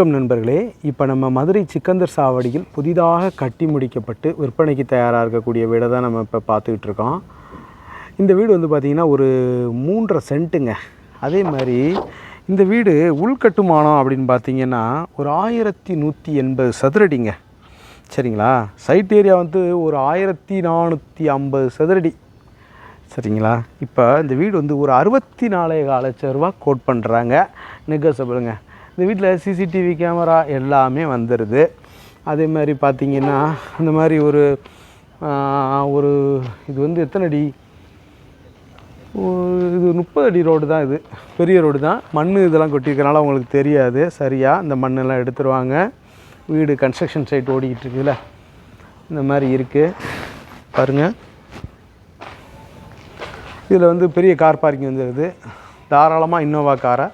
வணக்கம் நண்பர்களே. இப்போ நம்ம மதுரை சிக்கந்தர் சாவடியில் புதிதாக கட்டி முடிக்கப்பட்டு விற்பனைக்கு தயாராக இருக்கக்கூடிய வீடை தான் நம்ம இப்போ பார்த்துக்கிட்டு இருக்கோம். இந்த வீடு வந்து பார்த்திங்கன்னா ஒரு மூன்றரை சென்ட்டுங்க. அதே மாதிரி இந்த வீடு உள்கட்டுமானம் அப்படின்னு பார்த்தீங்கன்னா ஒரு ஆயிரத்தி நூற்றி எண்பது சதுரடிங்க. சரிங்களா? சைட் ஏரியா வந்து ஒரு ஆயிரத்தி நானூற்றி ஐம்பது சதுரடி. சரிங்களா? இப்போ இந்த வீடு வந்து ஒரு அறுபத்தி நாலே கால லட்சம் ரூபா கோட் பண்ணுறாங்க நெகோசபிளுங்க இந்த வீட்டில் சிசிடிவி கேமரா எல்லாமே வந்துடுது அதே மாதிரி பார்த்தீங்கன்னா இந்த மாதிரி ஒரு ஒரு இது வந்து எத்தனை அடி? இது முப்பது அடி ரோடு தான் இது. பெரிய ரோடு தான். மண் இதெல்லாம் கொட்டியிருக்கனால உங்களுக்கு தெரியாது. சரியாக இந்த மண்ணெல்லாம் எடுத்துருவாங்க. வீடு கன்ஸ்ட்ரக்ஷன் சைட் ஓடிக்கிட்டு இருக்குதுல்ல. இந்த மாதிரி இருக்குது பாருங்கள் இதில் வந்து பெரிய கார் பார்க்கிங் வந்துடுது தாராளமாக இன்னோவா காரை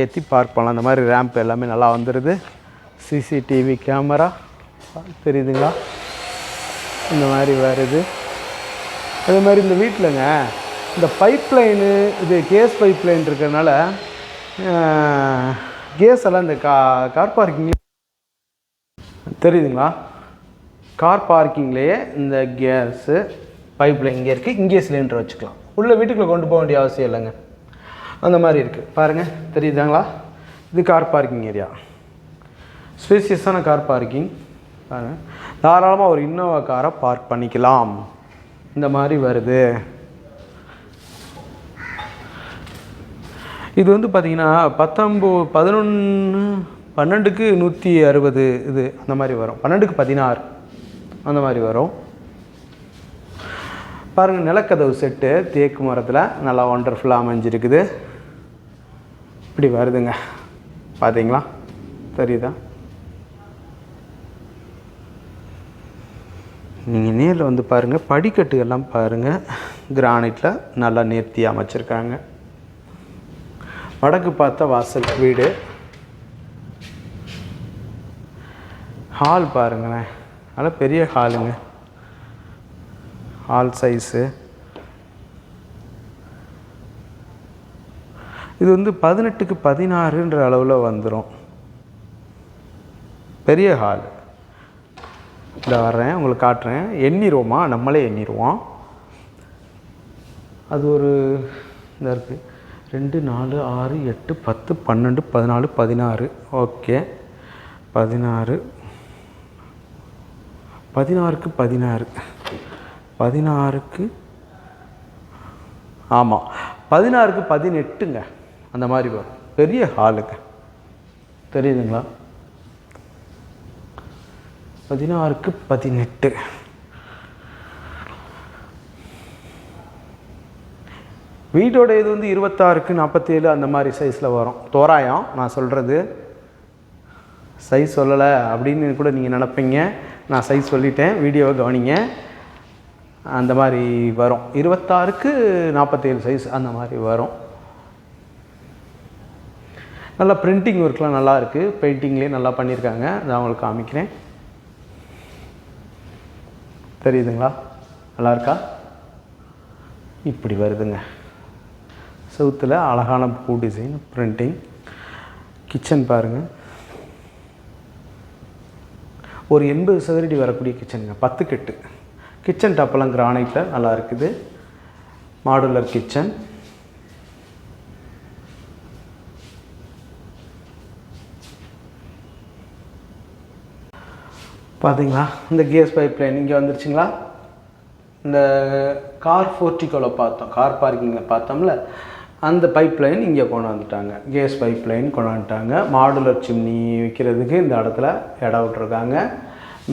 ஏற்றி பார்க் பண்ணலாம் அந்த மாதிரி ரேம்ப் எல்லாமே நல்லா வந்துடுது சிசிடிவி கேமரா தெரியுதுங்களா? இந்த மாதிரி வருது. அதே மாதிரி இந்த வீட்டிலங்க இந்த பைப் லைனு இது கேஸ் பைப்லைன் இருக்கிறதுனால கேஸ் எல்லாம் இந்த கா கார் பார்க்கிங் தெரியுதுங்களா? கார் பார்க்கிங்லேயே இந்த கேஸு பைப்பில் இங்கே இருக்குது இங்கே சிலிண்டர் வச்சுக்கலாம். உள்ள வீட்டுக்குள்ளே கொண்டு போக வேண்டிய அவசியம் இல்லைங்க. அந்த மாதிரி இருக்குது பாருங்கள் தெரியுதாங்களா? இது கார் பார்க்கிங் ஏரியா ஸ்பேசியஸான கார் பார்க்கிங் பாருங்கள் தாராளமாக ஒரு இன்னோவா காரை பார்க் பண்ணிக்கலாம். இந்த மாதிரி வருது. இது வந்து பார்த்திங்கன்னா பத்தொம்போ பதினொன்று பன்னெண்டுக்கு நூற்றி அறுபது இது அந்த மாதிரி வரும். பன்னெண்டுக்கு பதினாறு அந்த மாதிரி வரும். பாருங்கள் நிலக்கதவு செட்டு தேக்கு மரத்தில் நல்லா ஒண்டர்ஃபுல்லாக அமைஞ்சிருக்குது. இப்படி வருதுங்க. பார்த்தீங்களா தெரியுதா? நீங்கள் நேரில் வந்து பாருங்கள் படிக்கட்டு எல்லாம் பாருங்கள் கிரானைட்டில் நல்லா நேர்த்தி அமைச்சிருக்காங்க. வடக்கு பார்த்த வாசல் வீடு. ஹால் பாருங்களேன். நல்லா பெரிய ஹாலுங்க ஹால் சைஸு இது வந்து பதினெட்டுக்கு பதினாறுன்ற அளவில் வந்துடும் பெரிய ஹால் இந்த வர்றேன் உங்களுக்கு காட்டுறேன். எண்ணிருவோமா? நம்மளே எண்ணிருவோம். அது ஒரு இதாக இருக்குது ரெண்டு நாலு ஆறு எட்டு பத்து பன்னெண்டு பதினாலு பதினாறு. ஓகே. பதினாறு. பதினாறுக்கு பதினாறு. பதினாறுக்கு ஆமாம் பதினாறுக்கு பதினெட்டுங்க. அந்த மாதிரி வரும். பெரிய ஹாலுங்க. தெரியுதுங்களா? பதினாறுக்கு பதினெட்டு. வீட்டோட இது வந்து இருபத்தாறுக்கு நாற்பத்தேழு அந்த மாதிரி சைஸில் வரும். தோராயம் நான் சொல்கிறது சைஸ் சொல்லலை அப்படின்னு கூட நீங்கள் நினப்பீங்க. நான் சைஸ் சொல்லிட்டேன் வீடியோவை கவனிங்க. அந்த மாதிரி வரும். இருபத்தாறுக்கு நாற்பத்தேழு சைஸ் அந்த மாதிரி வரும். நல்லா பிரிண்டிங் ஒர்க்லாம் நல்லா இருக்குது பெயிண்டிங்லேயே நல்லா பண்ணியிருக்காங்க. நான் உங்களுக்கு காமிக்கிறேன். தெரியுதுங்களா? நல்லா இருக்கா இப்படி வருதுங்க. செவுத்தில் அழகான பூ டிசைன் பிரிண்டிங் கிச்சன் பாருங்கள் ஒரு எண்பது சதுரடி வரக்கூடிய கிச்சனுங்க பத்து கெட்டு. கிச்சன் டாப்பெல்லாம் கிரானைட்டில் நல்லா இருக்குது மாடுலர் கிச்சன் பார்த்தீங்களா இந்த கேஸ் பைப் லைன் இங்கே வந்துருச்சுங்களா? இந்த கார் ஃபோர்ட்டிக்கோவில் பார்த்தோம். கார் பார்க்கிங்கில் பார்த்தோம்ல. அந்த பைப் லைன் இங்கே கொண்டாந்துட்டாங்க கேஸ் பைப் லைன் கொண்டாந்துட்டாங்க மாடுலர் சிம்னி வைக்கிறதுக்கு இந்த இடத்துல இடம் விட்ருக்காங்க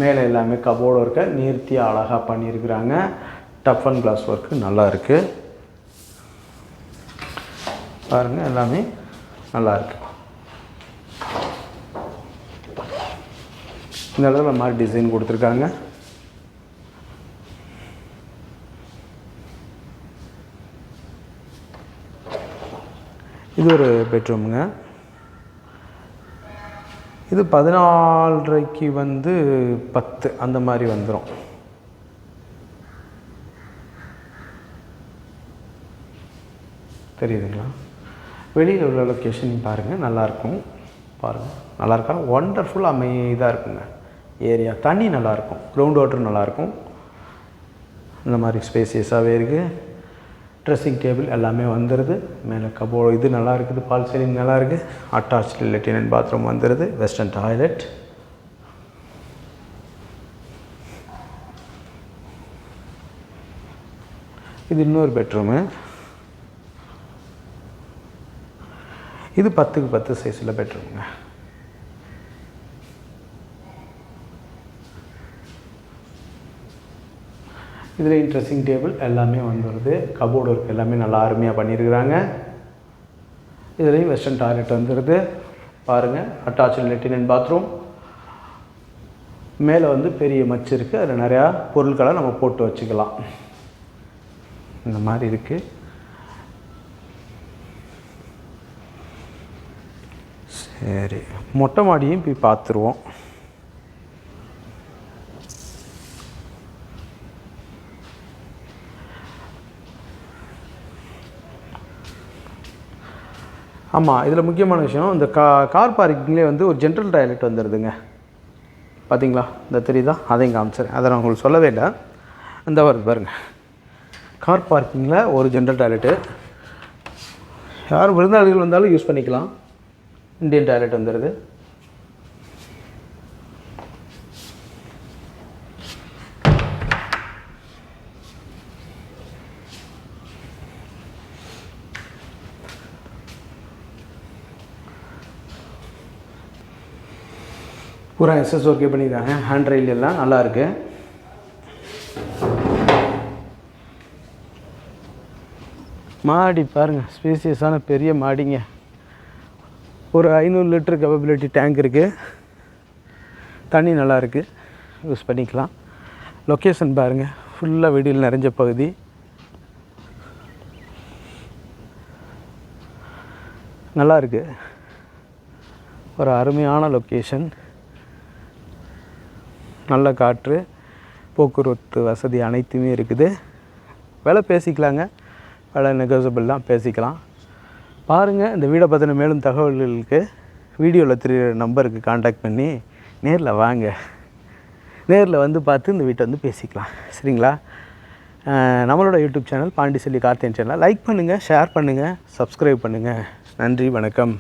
மேலே எல்லாமே கபோர்டு ஒர்க்கை நிறுத்தி அழகாக பண்ணியிருக்கிறாங்க. டஃப் அண்ட் கிளாஸ் ஒர்க்கு நல்லா இருக்குது பாருங்கள் எல்லாமே இந்த அளவில் இந்த மாதிரி டிசைன் கொடுத்துருக்காங்க. இது ஒரு பெட்ரூமுங்க. இது பதினாலரைக்கு வந்து பத்து அந்த மாதிரி வந்துடும் தெரியுதுங்களா? வெளியில் உள்ள லொக்கேஷன் பாருங்கள் நல்லாயிருக்கும் பாருங்கள் நல்லாயிருக்கா ஒண்டர்ஃபுல் அமைதியாக இருக்குங்க. ஏரியா. தண்ணி நல்லாயிருக்கும் க்ரௌண்ட் வாட்டர் நல்லாயிருக்கும் இந்த மாதிரி ஸ்பேசியஸாகவே இருக்குது ட்ரெஸ்ஸிங் டேபிள் எல்லாமே வந்துடுது மேலே கபோ இது நல்லா இருக்குது பால் சீலிங் நல்லா இருக்குது அட்டாச் லெட்டினன் பாத்ரூம் வந்துடுது வெஸ்டர்ன் டாய்லெட் இது இன்னொரு பெட்ரூமு இது பத்துக்கு பத்து சைஸில் பெட்ரூமுங்க இதில் ட்ரெஸ்ஸிங் டேபிள் எல்லாமே வந்துடுது கபோர்டு ஒர்க் எல்லாமே நல்லா அருமையாக பண்ணியிருக்கிறாங்க இதுலேயும் வெஸ்டர்ன் டாய்லெட் வந்துடுது பாருங்கள் அட்டாச் லெட்டின் அண்ட் பாத்ரூம் மேலே வந்து பெரிய மச்சு இருக்குது அதில் நிறையா பொருட்களை நம்ம போட்டு வச்சுக்கலாம். இந்த மாதிரி இருக்குது சரி மொட்டை மாடியும் போய் பார்த்துருவோம். ஆமாம் இதில் முக்கியமான விஷயம் இந்த கா கார் பார்க்கிங்லேயே வந்து ஒரு ஜென்ரல் டாய்லெட் வந்துடுதுங்க பார்த்தீங்களா இந்த தெரியுதா? அதையும் காமிச்சிடேன் அதை நான் உங்களுக்கு சொல்லவே இல்லை. இந்த வருது பாருங்கள் கார் பார்க்கிங்கில் ஒரு ஜென்ரல் டாய்லெட்டு யார் விருந்தாளிகள் வந்தாலும் யூஸ் பண்ணிக்கலாம். இந்தியன் டாய்லெட் வந்துடுது பூரா எஸ்எஸ் ஒர்க்கே பண்ணியிருக்காங்க. ஹேண்ட் ரயில் எல்லாம் நல்லாயிருக்கு மாடி பாருங்கள் ஸ்பேசியஸான பெரிய மாடிங்க. ஒரு ஐநூறு லிட்டர் கெப்பபிலிட்டி டேங்க் இருக்குது தண்ணி நல்லா இருக்குது யூஸ் பண்ணிக்கலாம். லொக்கேஷன் பாருங்கள் ஃபுல்லாக வெடியில் நிறைஞ்ச பகுதி. நல்லா இருக்குது ஒரு அருமையான லொக்கேஷன் நல்ல காற்று போக்குவரத்து வசதி அனைத்துமே இருக்குது. விலை பேசிக்கலாங்க. விலை நெகோசபிள்லாம் பேசிக்கலாம். பாருங்கள் இந்த வீடை பற்றின மேலும் தகவல்களுக்கு வீடியோவில் தெரியுற நம்பருக்கு காண்டாக்ட் பண்ணி நேரில் வாங்க. நேரில் வந்து பார்த்து இந்த வீட்டை வந்து பேசிக்கலாம். சரிங்களா? நம்மளோட YouTube channel Pandiselvi Karthiyan channel like பண்ணுங்கள் ஷேர் பண்ணுங்கள் சப்ஸ்கிரைப் பண்ணுங்கள் நன்றி வணக்கம்.